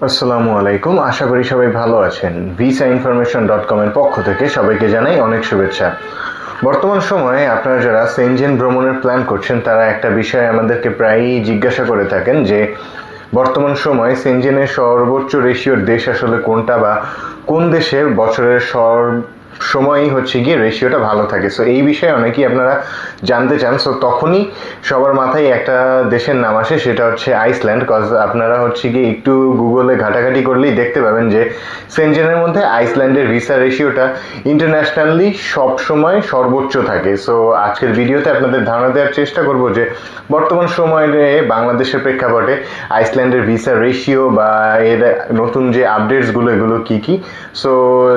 আসসালামু আলাইকুম। আশা করি সবাই ভালো আছেন। ভিসা ইনফরমেশন ডট কমের পক্ষ থেকে সবাইকে জানাই অনেক শুভেচ্ছা। বর্তমান সময়ে আপনারা যারা সেনজেন ভ্রমণের প্ল্যান করছেন, তারা একটা বিষয়ে আমাদেরকে প্রায়ই জিজ্ঞাসা করে থাকেন যে, বর্তমান সময়ে সেনজেনের সর্বোচ্চ রেশিওর দেশ আসলে কোনটা বা কোন দেশে বছরের সর্ব সময়ই হচ্ছে গিয়ে রেশিওটা ভালো থাকে। সো এই বিষয়ে অনেকেই আপনারা জানতে চান। সো তখনই সবার মাথায় একটা দেশের নাম আসে, সেটা হচ্ছে আইসল্যান্ড। কজ আপনারা হচ্ছে গিয়ে একটু গুগলে ঘাটাঘাটি করলেই দেখতে পাবেন যে সেনজেনের মধ্যে আইসল্যান্ডের ভিসা রেশিওটা ইন্টারন্যাশনালি সবসময় সর্বোচ্চ থাকে। সো আজকের ভিডিওতে আপনাদের ধারণা দেওয়ার চেষ্টা করব যে, বর্তমান সময়ে বাংলাদেশের প্রেক্ষাপটে আইসল্যান্ডের ভিসা রেশিও বা এর নতুন যে আপডেটসগুলো এগুলো কী কী? সো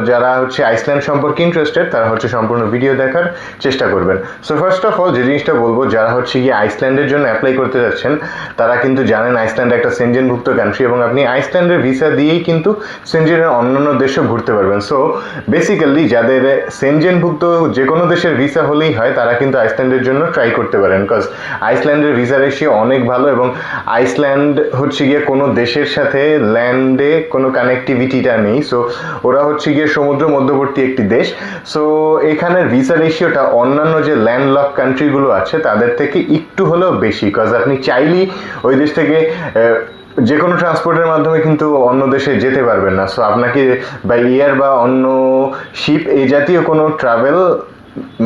যারা হচ্ছে আইসল্যান্ড সম্পর্কে ইন্টারেস্টেড তারা হচ্ছে সম্পূর্ণ ভিডিও দেখার চেষ্টা করবেন। সো ফার্স্ট অফ অল যে জিনিসটা বলব, যারা হচ্ছে গিয়ে আইসল্যান্ডের জন্য অ্যাপ্লাই করতে যাচ্ছেন, তারা কিন্তু জানেন আইসল্যান্ড একটা সেনজেনভুক্ত কান্ট্রি এবং আপনি আইসল্যান্ডের ভিসা দিয়েই কিন্তু সেনজেনের অন্যান্য দেশেও ঘুরতে পারবেন। সো বেসিক্যালি যাদের সেনজেনভুক্ত যে কোনো দেশের ভিসা হলেই হয়, তারা কিন্তু আইসল্যান্ডের জন্য ট্রাই করতে পারেন। বিকজ আইসল্যান্ডের ভিসা রেশিও অনেক ভালো এবং আইসল্যান্ড হচ্ছে গিয়ে কোনো দেশের সাথে ল্যান্ডে কোনো কানেক্টিভিটিটা নেই। সো ওরা হচ্ছে গিয়ে সমুদ্র মধ্যবর্তী একটি দেশ। সো এখানে ভিসা রেশিওটা অন্যান্য যে ল্যান্ডলক কান্ট্রিগুলো আছে, তাদের থেকে একটু হলেও বেশি। বিকজ আপনি চাইলেই ওই দেশ থেকে যে কোনো ট্রান্সপোর্টের মাধ্যমে কিন্তু অন্য দেশে যেতে পারবেন না। সো আপনাকে বাই এয়ার বা অন্য শিপ এই জাতীয় কোনো ট্রাভেল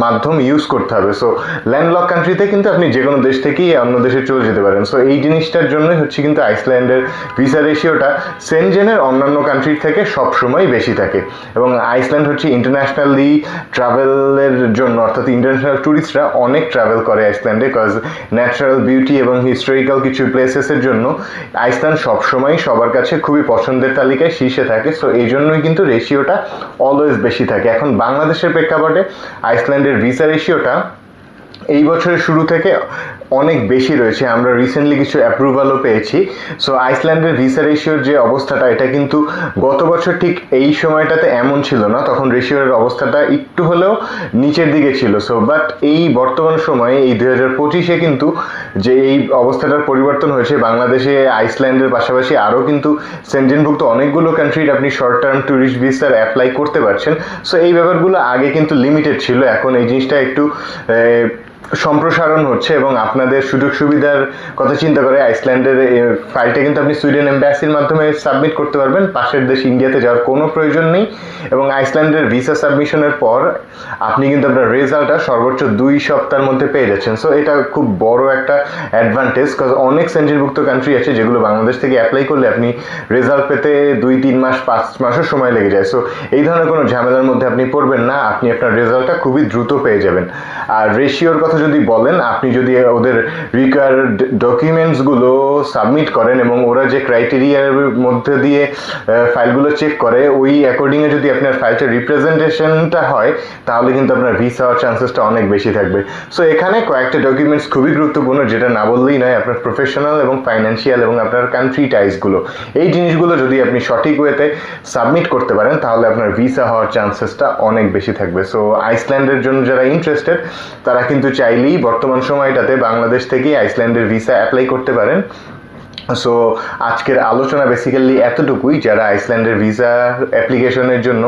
মাধ্যম ইউজ করতে হবে। সো ল্যান্ডলক কান্ট্রিতে কিন্তু আপনি যে কোনো দেশ থেকেই অন্য দেশে চলে যেতে পারেন। সো এই জিনিসটার জন্যই হচ্ছে কিন্তু আইসল্যান্ডের ভিসা রেশিওটা সেনজেনের অন্যান্য কান্ট্রির থেকে সবসময় বেশি থাকে। এবং আইসল্যান্ড হচ্ছে ইন্টারন্যাশনালি ট্রাভেলের জন্য, অর্থাৎ ইন্টারন্যাশনাল ট্যুরিস্টরা অনেক ট্রাভেল করে আইসল্যান্ডে কজ ন্যাচারাল বিউটি এবং হিস্টোরিক্যাল কিছু প্লেসেসের জন্য আইসল্যান্ড সবসময় সবার কাছে খুবই পছন্দের তালিকায় শীর্ষে থাকে। সো এই জন্যই কিন্তু রেশিওটা অলওয়েজ বেশি থাকে। এখন বাংলাদেশের প্রেক্ষাপটে আইসল্যান্ডের ভিসা রেশিওটা এই বছরের শুরু থেকে অনেক বেশি রয়েছে। আমরা রিসেন্টলি কিছু অ্যাপ্রুভালও পেয়েছি। সো আইসল্যান্ডের ভিসা রেশিওর যে অবস্থাটা, এটা কিন্তু গত বছর ঠিক এই সময়টাতে এমন ছিল না। তখন রেশিওর অবস্থাটা একটু হলেও নিচের দিকে ছিল। সো বাট এই বর্তমান সময়ে, এই দুই হাজার পঁচিশে কিন্তু যে এই অবস্থাটার পরিবর্তন হয়েছে, বাংলাদেশে আইসল্যান্ডের পাশাপাশি আরও কিন্তু সেনজেনভুক্ত অনেকগুলো কান্ট্রির আপনি শর্ট টার্ম ট্যুরিস্ট ভিসার অ্যাপ্লাই করতে পারছেন। সো এই ব্যাপারগুলো আগে কিন্তু লিমিটেড ছিল। এখন এই জিনিসটা একটু সম্প্রসারণ হচ্ছে এবং আপনাদের সুযোগ সুবিধার কথা চিন্তা করে আইসল্যান্ডের ফাইলটা কিন্তু আপনি সুইডেন এম্বাসির মাধ্যমে সাবমিট করতে পারবেন। পাশের দেশ ইন্ডিয়াতে যাওয়ার কোনো প্রয়োজন নেই এবং আইসল্যান্ডের ভিসা সাবমিশনের পর আপনি কিন্তু আপনার রেজাল্টটা সর্বোচ্চ দুই সপ্তাহের মধ্যে পেয়ে যাচ্ছেন। সো এটা খুব বড় একটা অ্যাডভান্টেজ কাজ অনেক সেঞ্চুরিভুক্ত কান্ট্রি আছে যেগুলো বাংলাদেশ থেকে অ্যাপ্লাই করলে আপনি রেজাল্ট পেতে দুই, তিন মাস, পাঁচ মাসও সময় লেগে যায়। সো এই ধরনের কোনো ঝামেলার মধ্যে আপনি পড়বেন না। আপনি আপনার রেজাল্টটা খুবই দ্রুত পেয়ে যাবেন। আর রেশিওর কথা যদি বলেন আপনি যদি ওদের রিকোয়ার্ড ডকুমেন্টসগুলো সাবমিট করেন এবং ওরা যে ক্রাইটেরিয়ার মধ্যে দিয়ে ফাইলগুলো চেক করে, ওই অ্যাকর্ডিংয়ে যদি আপনার ফাইলটা রিপ্রেজেন্টেশনটা হয়, তাহলে কিন্তু আপনার ভিসা হওয়ার চান্সেসটা অনেক বেশি থাকবে। সো এখানে কয়েকটা ডকুমেন্টস খুবই গুরুত্বপূর্ণ, যেটা না বললেই নয়, আপনার প্রফেশনাল এবং ফাইন্যান্সিয়াল এবং আপনার কান্ট্রি টাইজগুলো এই জিনিসগুলো যদি আপনি সঠিক ওয়েতে সাবমিট করতে পারেন, তাহলে আপনার ভিসা হওয়ার চান্সেসটা অনেক বেশি থাকবে। সো আইসল্যান্ডের জন্য যারা ইন্টারেস্টেড তারা কিন্তু চাইলেই বর্তমান সময়টাতে বাংলাদেশ থেকেই আইসল্যান্ডের ভিসা অ্যাপ্লাই করতে পারেন। সো আজকের আলোচনা বেসিক্যালি এতটুকুই, যারা আইসল্যান্ডের ভিসা অ্যাপ্লিকেশনের জন্য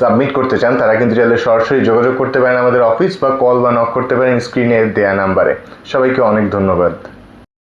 সাবমিট করতে চান, তারা কিন্তু চাইলে সরাসরি যোগাযোগ করতে পারেন আমাদের অফিস বা কল বা নক করতে পারেন স্ক্রিনে দেয়া নাম্বারে সবাইকে অনেক ধন্যবাদ।